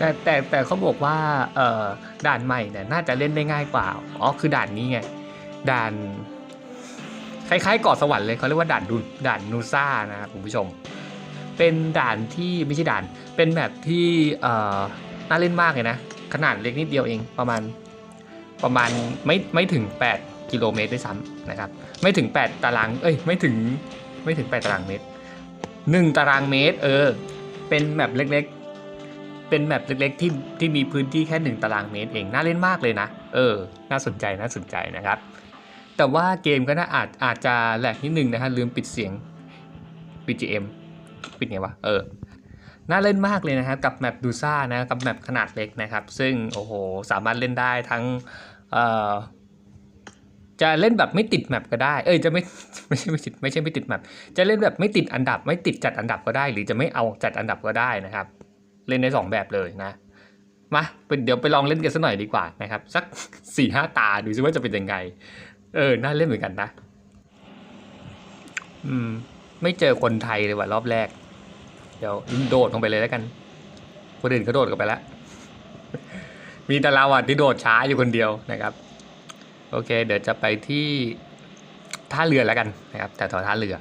แต่แต่แต่เขาบอกว่าเอ่อด่านใหม่เนี่ยน่าจะเล่นได้ง่ายกว่า อ๋อคือด่านนี้ไง ด่าน คล้ายๆเกาะสวรรค์เลยเขาเรียกว่าด่านดูด่านนูซ่านะครับคุณผู้ชม เป็นด่านที่ไม่ใช่ด่าน เป็นแมปที่เอ่อน่าเล่นมากเลยนะ ขนาดเล็กนิดเดียวเองประมาณประมาณไม่ไม่ถึง 8 กิโลเมตรด้วยซ้ำนะครับ ไม่ถึง 8 ตาราง เอ้ยไม่ถึงไม่ถึง 8 ตารางเมตร 1 ตารางเมตร เออ เป็นแมปเล็กๆ เป็นแมปเล็กๆที่ที่มีพื้นที่แค่ 1 ตารางเมตรเอง น่าเล่นมากเลยนะ เออ น่าสนใจน่าสนใจนะครับ แต่ว่าเกมก็น่าอาจอาจจะแหลกนิดนึงนะฮะลืมปิดเสียง BGM ปิดไงวะ เออ น่าเล่นมากเลยนะครับกับแมปดูซ่านะกับแมปขนาดเล็กนะครับ ซึ่งโอ้โหสามารถเล่นได้ทั้งเอ่อจะเล่นแบบไม่ติดแมปก็ได้ เอ้ย จะไม่ ไม่ใช่ไม่ติด ไม่ใช่ไม่ติดแมป จะเล่นแบบไม่ติดอันดับ ไม่ติดจัดอันดับก็ได้ หรือจะไม่เอาจัดอันดับก็ได้นะครับ เล่นได้สองแบบเลยนะมาเเดี๋ยวไปลองเล่นกันสักหน่อยดีกว่านะครับสักสี่ห้าตาดูซิว่าจะเป็นยังไง เออน่าเล่นเหมือนกันนะ อืม ไม่เจอคนไทยเลยว่ะรอบแรก เดี๋ยวโดดลงไปเลยแล้วกันคนอื่นเขาโดดกันไปแล้วมีแต่เราอะที่โดดช้าอยู่คนเดียวนะครับ โอเค เดี๋ยวจะไปที่ท่าเรือแล้วกันนะครับ แต่ถอท่าเรือ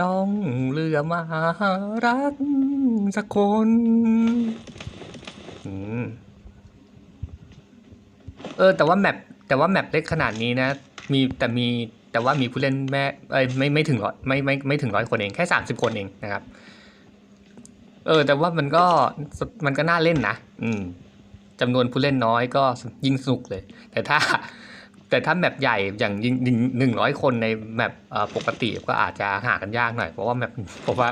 ล่องเรือมาหารักสักคนอเออ แต่ว่าแมปแต่ว่าแมปเล็กขนาดนี้นะ มีแต่มีแต่ว่ามีผู้เล่นแม่เอ้ยไม่ไม่ถึงร้อยไม่ไม่ไม่ถึงร้อยคนเองแค่สามสิบคนเองนะครับ เออ แต่ว่ามันก็มันก็น่าเล่นนะอืมจำนวนผู้เล่นน้อยก็ยิ่งสนุกเลย แต่ถ้า แต่ถ้าแมปใหญ่อย่างยิงหนึ่งร้อยคนในแมปปกติก็อาจจะหากันยากหน่อยเพราะว่าแมปเพราะว่า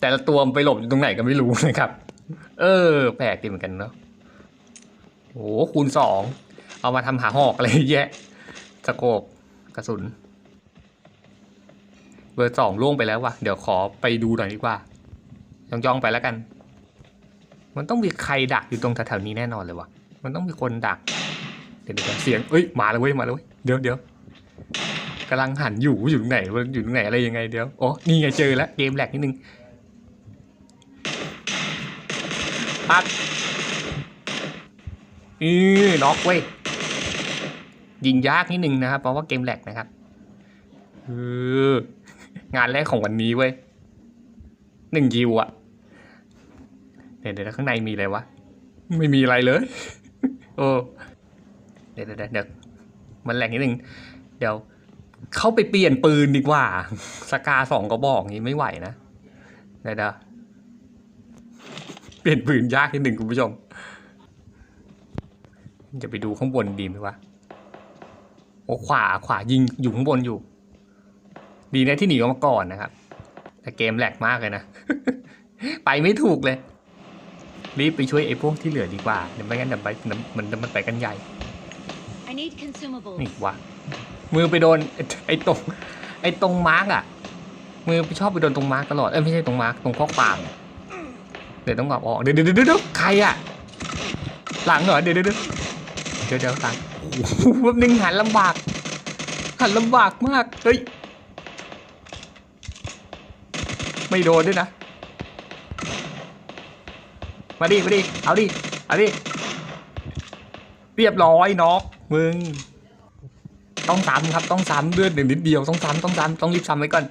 แต่ละตัวไปหลบอยู่ตรงไหนก็ไม่รู้นะครับ เออ แปลกดีเหมือนกันเนาะโอ้โหคูณสองเอามาทำหาหอกอะไรเยะแยะสโคปกระสุน เบอร์สองล่วงไปแล้ววะเดี๋ยวขอไปดูหน่อยดีกว่าย่องย่องๆไปแล้วกัน มันต้องมีใครดักอยู่ตรงแถวๆนี้แน่นอนเลยวะมันต้องมีคนดัก เดี๋ยวเดี๋ยวเสียงเอ้ยมาแล้วเว้ยมาแล้วเว้ยเดี๋ยวเดี๋ยวกำลังหันอยู่อยู่ตรงไหนอยู่ตรงไหนอะไรยังไงเดี๋ยวอ๋อนี่ไงเจอแล้วเกมแหลกนิดนึงปัดอือน็อกเว้ยยิงยากนิดนึงนะครับ เพราะว่าเกมแหลกนะครับเอองานแรกของวันนี้เว้ยหนึ่งยิวอะเดี๋ยวเดี๋ยวข้างในมีอะไรวะ ไม่มีอะไรเลย โอ้ เดี๋ยวเดี๋ยวเดี๋ยวมันแหลกนิดนึง เดี๋ยวเข้าไปเปลี่ยนปืนดีกว่า สกาสองกระบอกนี้ไม่ไหวนะเดี๋ยวเดี๋ยวเปลี่ยนปืนยากนิดหนึ่งคุณผู้ชม จะไปดูข้างบนดีไหมวะ โอ้ขวาขวายิงอยู่ข้างบนอยู่ ดีนะที่หนีออกมาก่อนนะครับ แต่เกมแหลกมากเลยนะ ไปไม่ถูกเลย รีบไปช่วยไอ้พวกที่เหลือดีกว่าเดี๋ยวไม่งั้นเดี๋ยวไปมันมันไปกันใหญ่ need consumables. นี่วะมือไปโดนไอ้ไอตรงไอ้ตรงมาร์กอะ มือไปชอบไปโดนตรงมาร์กตลอดเอ้ยไม่ใช่ตรงมาร์กตรงข้อความเดี๋ยวต้องเอาออกเดี๋ยวเดี๋ยวเดี๋ยวใครอะหลังเหรอเดี๋ยวเดี๋ยวเดี๋ยวเดี๋ยวหลังโอ้โหแป๊บนึงหันลำบากหันลำบากมากเฮ้ยไม่โดนด้วยนะมาดิมาดิเอาดิเอาดิเรียบร้อยน็อก มึง ต้องซ้ำครับ ต้องซ้ำเลือดหนึ่งนิดเดียว ต้องซ้ำต้องซ้ำต้องรีบซ้ำไว้ก่อน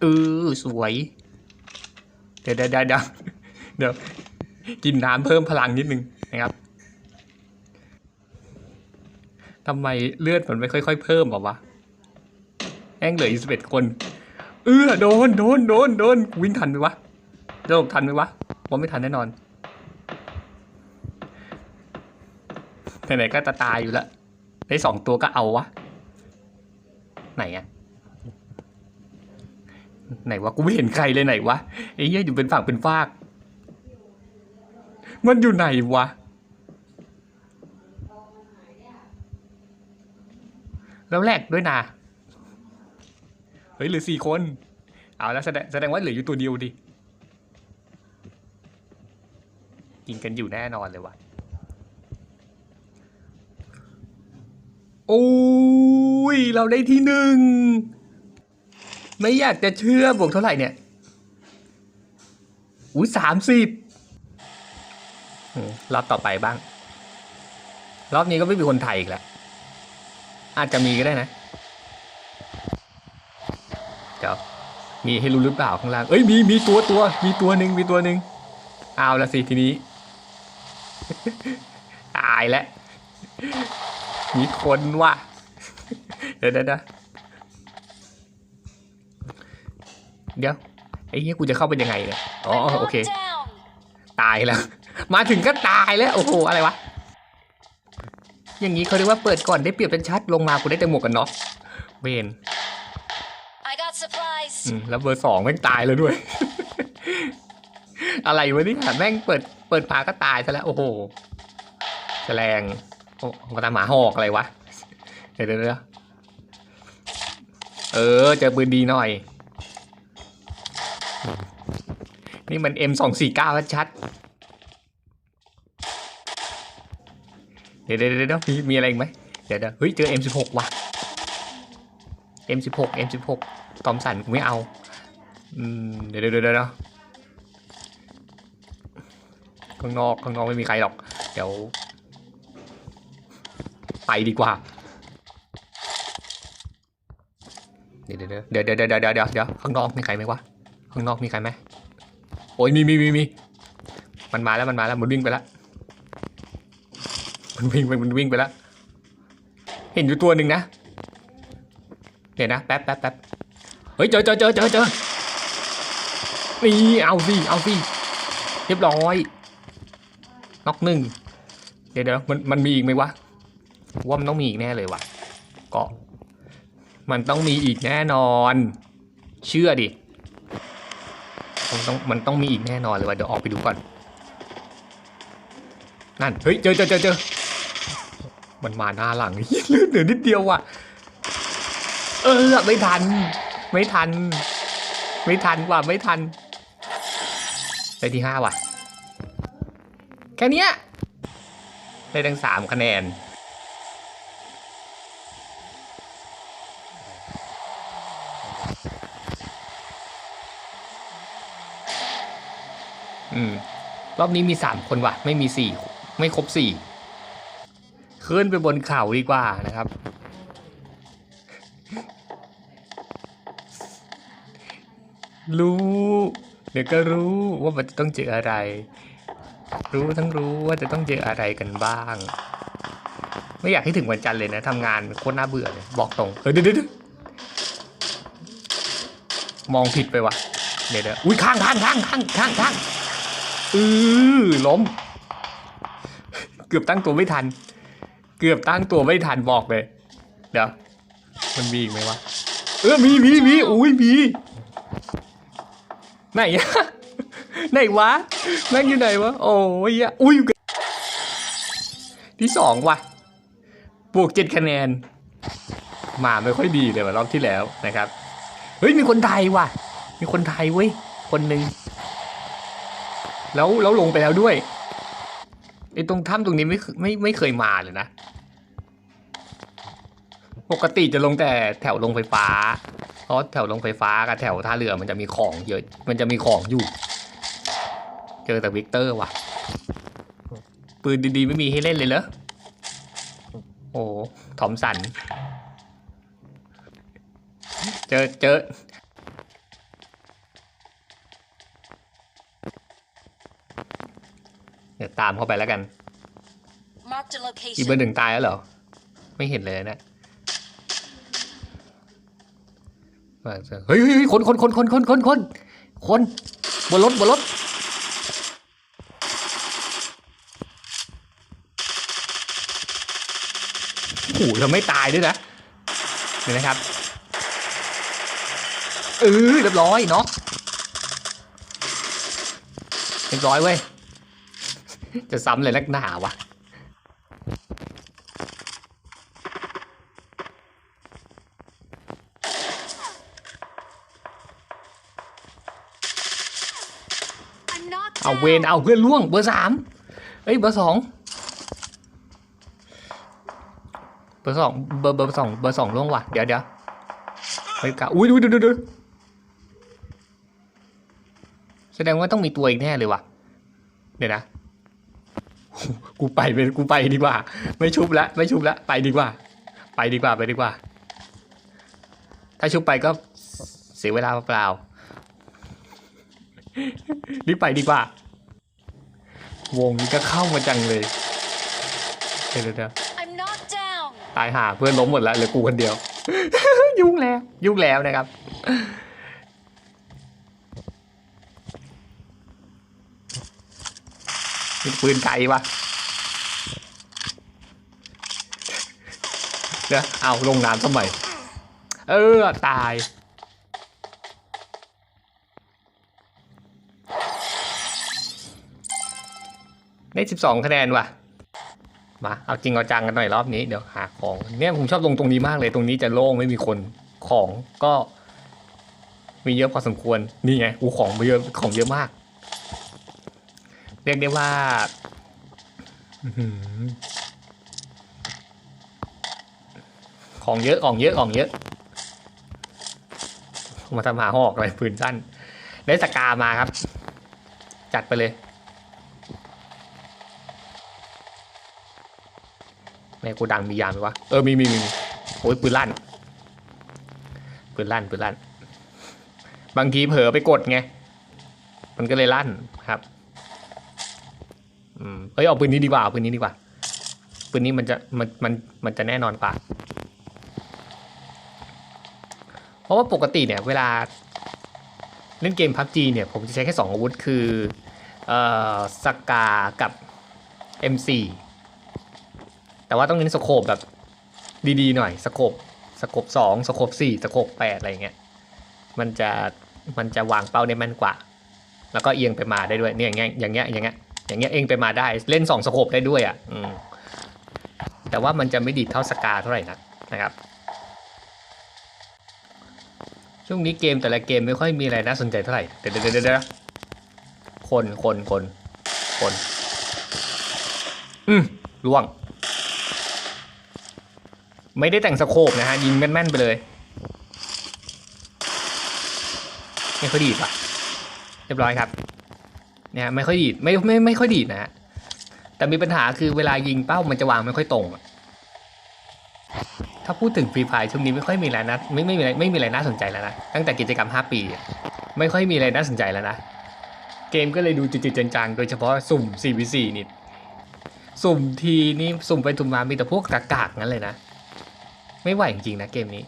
เออ สวย เดี๋ยวเดี๋ยวเดี๋ยวเดี๋ยว กินน้ำเพิ่มพลังนิดนึงนะครับทำไมเลือดมันไม่ค่อยๆเพิ่มหรอวะแองเหลืออีกสิบเอ็ดคน เออโดนโดนโดนโดนวิ่งทันไหมวะจะหลบทันไหมวะผมไม่ทันแน่นอน ไหนๆก็จะตายอยู่แล้วได้สองตัวก็เอาวะ ไหนอะไหนวะกูไม่เห็นใครเลยไหนวะไอ้เหี้ยอยู่เป็นฝั่งเป็นฟาก มันอยู่ไหนวะ แล้วแลกด้วยนะเฮ้ยเหลือสี่คน เอาแล้วแสดงแสดงว่าเหลืออยู่ตัวเดียวดิ กินกันอยู่แน่นอนเลยวะ โอ้ย เราได้ที่หนึ่ง ไม่อยากจะเชื่อบวกเท่าไหร่เนี่ย อุ้ยสามสิบรอบต่อไปบ้าง รอบนี้ก็ไม่มีคนไทยอีกแล้ว อาจจะมีก็ได้นะเดี๋ยวมีให้รู้หรือเปล่าข้างล่าง เอ้ยมีมีตัวตัว มีตัวหนึ่งมีตัวหนึ่งเอาละสิทีนี้ ตายแล้ว มีคนว่ะ เดี๋ยวเดี๋ยวเดี๋ยวเดี๋ยวไอ้เหี้ยกูจะเข้าไปยังไงเนี่ย อ๋อโอเค Locked down. ตายแล้ว มาถึงก็ตายแล้ว โอ้โห อะไรวะ อย่างนี้เขาเรียกว่าเปิดก่อนได้เปรียบเป็นชัด ลงมากูได้แต่หมวกกันน็อกเวน I got supplies. อืมแล้วเบอร์สองแม่งตายแล้วด้วย อะไรวะเนี่ยแม่งเปิดเปิดมาก็ตายซะแล้ว โอ้โหแฉลง โอ้กระตาหมาหอกอะไรวะ เดี๋ยวเดี๋ยวเออ เจอปืนดีหน่อย นี่มัน M สองสี่เก้าชัด เดี๋ยวเดี๋ยวเดี๋ยวมีมีอะไรอีกไหม เดี๋ยวเดี๋ยวเฮ้ย เจอ M16 ว่ะ M16 M16 ตอมสันกูไม่เอาเดี๋ยวเดี๋ยวเดี๋ยวเดี๋ยวข้างนอกข้างนอกไม่มีใครหรอก เดี๋ยว ไปดีกว่าเดี๋ยวเดี๋ยวเดี๋ยวเดี๋ยวเดี๋ยวเดี๋ยวข้างนอกมีใครไหมวะข้างนอกมีใครไหมโอ้ยมีมีมีมีมันมาแล้วมันมาแล้วมันวิ่งไปแล้วมันวิ่งไปมันวิ่งไปแล้วเห็นอยู่ตัวหนึ่งนะเดี๋ยวนะแป๊บแป๊บแป๊บเฮ้ยเจอเจอเจอเจอเจอนี่เอาสิเอาสิเรียบร้อยน็อกหนึ่งเดี๋ยวเดี๋ยวมันมันมีอีกไหมวะ ว่ามันต้องมีอีกแน่เลยวะเกาะมันต้องมีอีกแน่นอน เชื่อดิมันต้องมันต้องมีอีกแน่นอนเลยว่ะเดี๋ยวออกไปดูก่อน นั่นเฮ้ยเจอเจอเจอเจอมันมาหน้าหลังเลือดเหลือนิดเดียวว่ะ เออไม่ทัน ไม่ทัน ไม่ทันว่ะไม่ทันได้ที่ห้าว่ะ แค่นี้ได้ทั้งสามคะแนน อืม รอบนี้มีสามคนว่ะ ไม่มีสี่ไม่ครบสี่ขึ้นไปบนเขาดีกว่านะครับ รู้เดี๋ยวก็รู้ว่ามันจะต้องเจออะไร รู้ทั้งรู้ว่าจะต้องเจออะไรกันบ้าง ไม่อยากให้ถึงวันจันทร์เลยนะทำงานโคตรน่าเบื่อเลยบอกตรงเฮ้ยเดี๋ยวเดี๋ยวเดี๋ยวมองผิดไปวะเดี๋ยวเดี๋ยวอุ้ยข้างข้างข้างข้างข้างข้าง อือล้ม เกือบตั้งตัวไม่ทัน เกือบตั้งตัวไม่ทันบอกเลย เดี๋ยว มันมีอีกไหมวะ เออ มีมีมีอุ้ยมี ไหนอะไหนวะ แม่งอยู่ไหนวะ โอ้ยอะอุ้ยที่สองว่ะ บวกเจ็ดคะแนน มาไม่ค่อยดีเลยว่ะรอบที่แล้วนะครับ เฮ้ย มีคนไทยว่ะ มีคนไทยเว้ย คนหนึ่ง แล้วแล้วลงไปแล้วด้วยไอ้ตรงถ้ำตรงนี้ไม่ไม่ไม่เคยมาเลยนะ ปกติจะลงแต่แถวลงไฟฟ้า เพราะแถวลงไฟฟ้ากับแถวท่าเรือมันจะมีของเยอะ มันจะมีของอยู่ เจอแต่วิกเตอร์ว่ะ ปืนดีๆไม่มีให้เล่นเลยเหรอ โอ้ทอมสัน เจอเจอ ดี๋ยวตามเข้าไปแล้วกัน Marked a อีเบอ location. ร์หนึ่งตายแล้วเหรอ ไม่เห็นเลยนะเฮ้ยเฮ้ยเฮ้ยคนคนคนคนคนคนคนคนบนรถบนรถโอ้โหเราไม่ตายด้วยนะเห็นไหมครับเออเรียบร้อยเนาะเรียบร้อยเว้ย จะซ้ำเลยนักหนาวะ I'm knocked เอา down. เวนเอาเพื่อนล่วงเบอร์สามเอ้ยเบอร์สองเบอร์สองเบอร์เบอร์สองเบอร์สองล่วงว่ะเดี๋ยวเดี๋ยวเฮ้ยกะอุ้ยดูดูดูดูแสดงว่าต้องมีตัวอีกแน่เลยว่ะ เดี๋ยวนะ กูไปไปกูไปดีกว่า ไม่ชุบละไม่ชุบละไปดีกว่า ไปดีกว่าไปดีกว่า ถ้าชุบไปก็เสียเวลาเปล่าๆรีบไปดีกว่า วงนี้ก็เข้ามาจังเลยเดี๋ยวเดี๋ยวเดี๋ยว I'm knocked down. ตายห่าเพื่อนล้มหมดแล้วเหลือกูคนเดียว ยุ่งแล้ว ยุ่งแล้วนะครับ ปืนไกลวะเดี๋ยวเอาลงน้ำสมัยเออ ตาย ได้สิบสองคะแนนว่ะ มา เอาจริงเอาจังกันหน่อยรอบนี้ เดี๋ยวหาของ เนี่ยผมชอบลงตรงนี้มากเลย ตรงนี้จะโล่งไม่มีคน ของก็ มีเยอะพอสมควร นี่ไง อูของเยอะ ของเยอะมาก เรียกได้ว่าของเยอะของเยอะของเยอะ มาทำหาหอกอะไรปืนสั้น ได้สกามาครับ จัดไปเลยในโกดังมียามไหมวะ เออ มีมีมีมีโอ้ยปืนลั่น ปืนลั่นปืนลั่น บางทีเผลอไปกดไง มันก็เลยลั่นครับ อืมเอ้ยเอาปืนนี้ดีกว่าเอาปืนนี้ดีกว่าปืนนี้มันจะมันมันมันจะแน่นอนกว่า เพราะว่าปกติเนี่ย เวลาเล่นเกมพับจีเนี่ยผมจะใช้แค่สองอาวุธคือเอ่อสกากับ M4 แต่ว่าต้องเน้นสโคปแบบดีๆหน่อยสโคปสโคปสองสโคปสี่สโคปแปดอะไรเงี้ยมันจะมันจะวางเป้าได้แม่นกว่า แล้วก็เอียงไปมาได้ด้วยเนี่ยอย่างเงี้ยอย่างเงี้ยอย่างเงี้ย อย่างเงี้ยเองไปมาได้เล่นสองสโคปได้ด้วยอะแต่ว่ามันจะไม่ดีเท่าสกาเท่าไหร่นักนะครับ ช่วงนี้เกมแต่ละเกมไม่ค่อยมีอะไรน่าสนใจเท่าไหร่เดี๋ยวเดี๋ยวเดี๋ยวเดี๋ยวคนคนคนคนอืมล่วง ไม่ได้แต่งสโคปนะฮะยิงแม่นๆไปเลยไม่ค่อยดีดว่ะ เรียบร้อยครับ เนี่ยไม่ค่อยดีดไม่ไม่ไม่ค่อยดีดนะฮะแต่มีปัญหาคือเวลายิงเป้ามันจะวางไม่ค่อยตรง ถ้าพูดถึงฟรีไฟช่วงนี้ไม่ค่อยมีอะไรนะไม่ไม่มีอะไรไม่มีอะไรน่าสนใจแล้วนะตั้งแต่กิจกรรม 5 ปี ไม่ค่อยมีอะไรน่าสนใจแล้วนะเกมก็เลยดูจืดๆจางๆโดยเฉพาะสุ่ม 4v4 นี่สุ่มทีนี่สุ่มไปสุ่มมามีแต่พวกกากๆงั้นเลยนะ ไม่ไหวจริงๆนะเกมนี้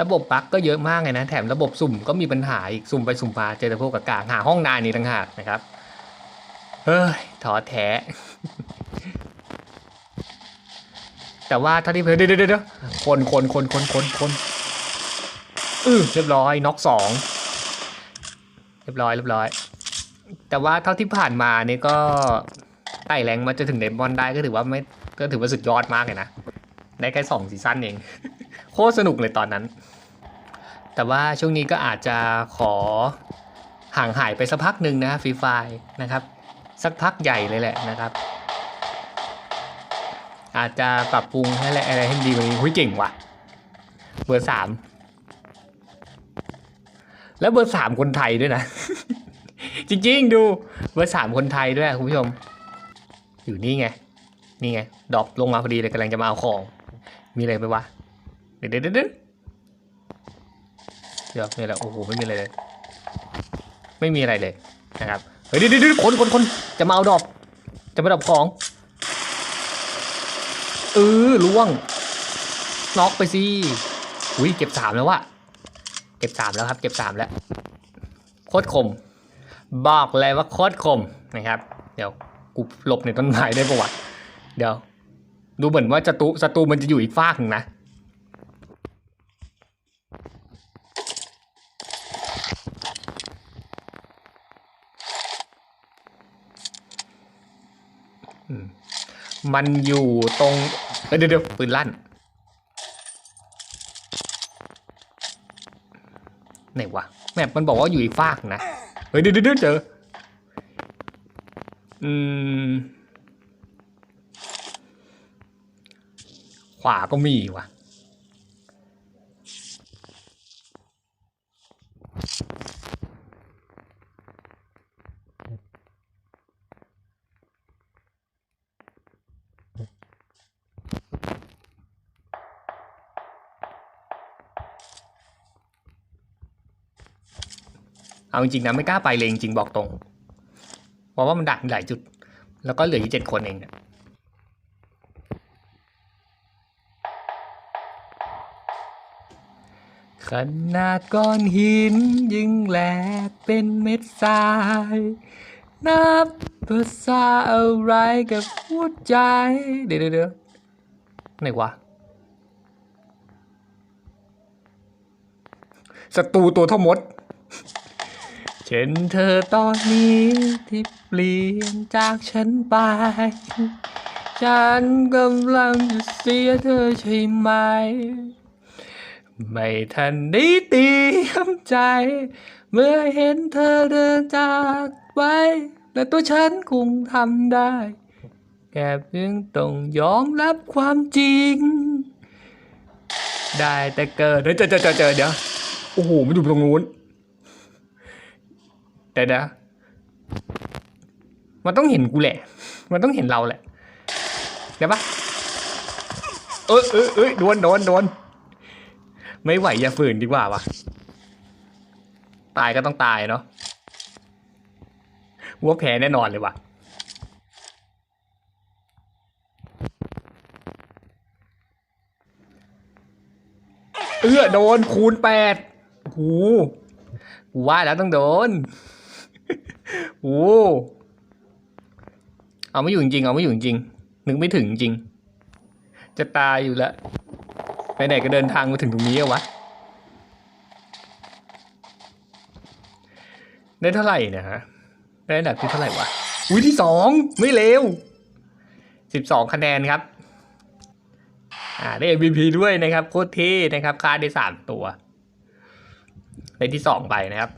ระบบบั๊กก็เยอะมากเลยนะ แถมระบบสุ่มก็มีปัญหาอีก สุ่มไปสุ่มมาเจอแต่พวกกากหาห้องนานนี่ต่างหากนะครับ เฮ้ยท้อแท้ แต่ว่าถ้าที่เดี๋ยวเดี๋ยวเดี๋ยวคนคนคนคนคนคนอือเรียบร้อยน็อกสองเรียบร้อยเรียบร้อย แต่ว่าเท่าที่ผ่านมานี่ก็ไต่แรงมาจะถึงเดมอนได้ก็ถือว่าไม่ก็ถือว่าสุดยอดมากเลยนะ ได้แค่สองซีซั่นเอง โคตรสนุกเลยตอนนั้น แต่ว่าช่วงนี้ก็อาจจะขอห่างหายไปสักพักหนึ่งนะฟรีไฟนะครับ สักพักใหญ่เลยแหละนะครับ อาจจะปรับปรุงให้อะไรอะไรให้ดีกว่านี้หุ้ยเก่งว่ะ เบอร์สามแล้วเบอร์สามคนไทยด้วยนะ จริงๆ ดูเบอร์สามคนไทยด้วยคุณผู้ชม อยู่นี่ไง นี่ไงดรอปลงมาพอดีเลยกำลังจะมาเอาของ มีอะไรไปวะ เดี๋ยวเดี๋ยวเดี๋ยวเดี๋ยวเดี๋ยวนี่แหละโอ้โหไม่มีอะไรเลย ไม่มีอะไรเลยนะครับเฮ้ยเดี๋ยวเดี๋ยวเดี๋ยวคนคนคนจะมาเอาดอกจะมาดอกของเออล่วงน็อกไปสิอุ้ยเก็บสามแล้ววะเก็บสามแล้วครับ เก็บสามแล้วโคตรคม บอกเลยว่าโคตรคมนะครับ เดี๋ยวกูหลบในต้นไม้ได้ประวะเดี๋ยว ดูเหมือนว่าศัตรูศัตรูมันจะอยู่อีกฟากหนึ่งนะ อืม มันอยู่ตรงเดี๋ยวเดี๋ยวปืนลั่นไหนวะแมปมันบอกว่าอยู่อีกฟากนะ เฮ้ยเดี๋ยวเดี๋ยวเจอ อืม ขวาก็มีว่ะ เอาจริงๆนะไม่กล้าไปเลยจริงๆบอกตรง เพราะว่ามันดักหลายจุด แล้วก็เหลืออยู่เจ็ดคนเองเนี่ยขนาดก้อนหินยิ่งแหลกเป็นเม็ดทราย นับภาษาอะไรกับหัวใจ เดี๋ยวเดี๋ยวเดี๋ยวไหนวะศัตรูตัวเท่ามด เช่นเธอตอนนี้ที่เปลี่ยนจากฉันไป ฉันกำลังจะเสียเธอใช่ไหม ไม่ทันได้เตรียมใจ เมื่อเห็นเธอเดินจากไป และตัวฉันคงทำได้ แค่เพียงต้องยอมรับความจริง ได้แต่เกิดเฮ้ยเจอเจอเจอเจอเดี๋ยว โอ้โห มันอยู่ตรงนู้น แต่นะมันต้องเห็นกูแหละ มันต้องเห็นเราแหละเดี๋ยวปะเออเออเอยโดนโดนโดนไม่ไหวอย่าฝืนดีกว่าวะตายก็ต้องตายเนาะว่าแพ้แน่นอนเลยวะเอื้อโดนคูณแปดโอ้โหกูว่าแล้วต้องโดน โอ้โหเอาไม่อยู่จริงๆเอาไม่อยู่จริงนึกไม่ถึงจริง จะตายอยู่แล้วไปไหนก็เดินทางมาถึงตรงนี้อะวะ ได้เท่าไหร่เนะฮะ ได้อันดับที่เท่าไหร่วะ อุ้ยที่สองไม่เร็วสิบสองคะแนนครับ อ่าได้ MVP ด้วยนะครับ โคตรเท่นะครับค่าได้สามตัว ได้ที่สองไปนะครับ